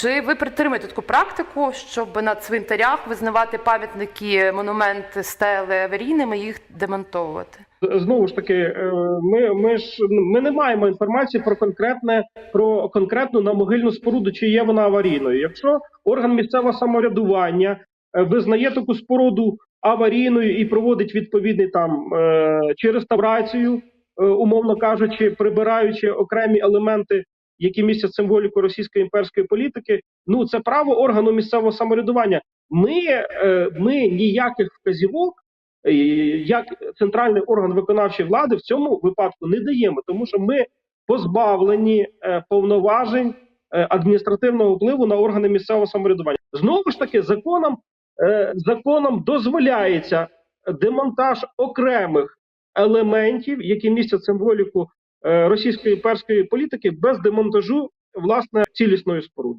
Чи ви підтримуєте таку практику, щоб на цвинтарях визнавати пам'ятники, монументи, стели аварійними, їх демонтовувати? Знову ж таки, е, ми, ми ж ми не маємо інформації про конкретне про конкретну намогильну споруду, чи є вона аварійною. Якщо орган місцевого самоврядування е, визнає таку споруду аварійною і проводить відповідний там е, чи реставрацію, е, умовно кажучи, прибираючи окремі елементи, які містять символіку російської імперської політики, ну це право органу місцевого самоврядування. Ми, е, ми ніяких вказівок е, як центральний орган виконавчої влади в цьому випадку не даємо, тому що ми позбавлені е, повноважень адміністративного впливу на органи місцевого самоврядування. Знову ж таки, законом, законом дозволяється демонтаж окремих елементів, які містять символіку російської перської політики, без демонтажу власне цілісної споруди.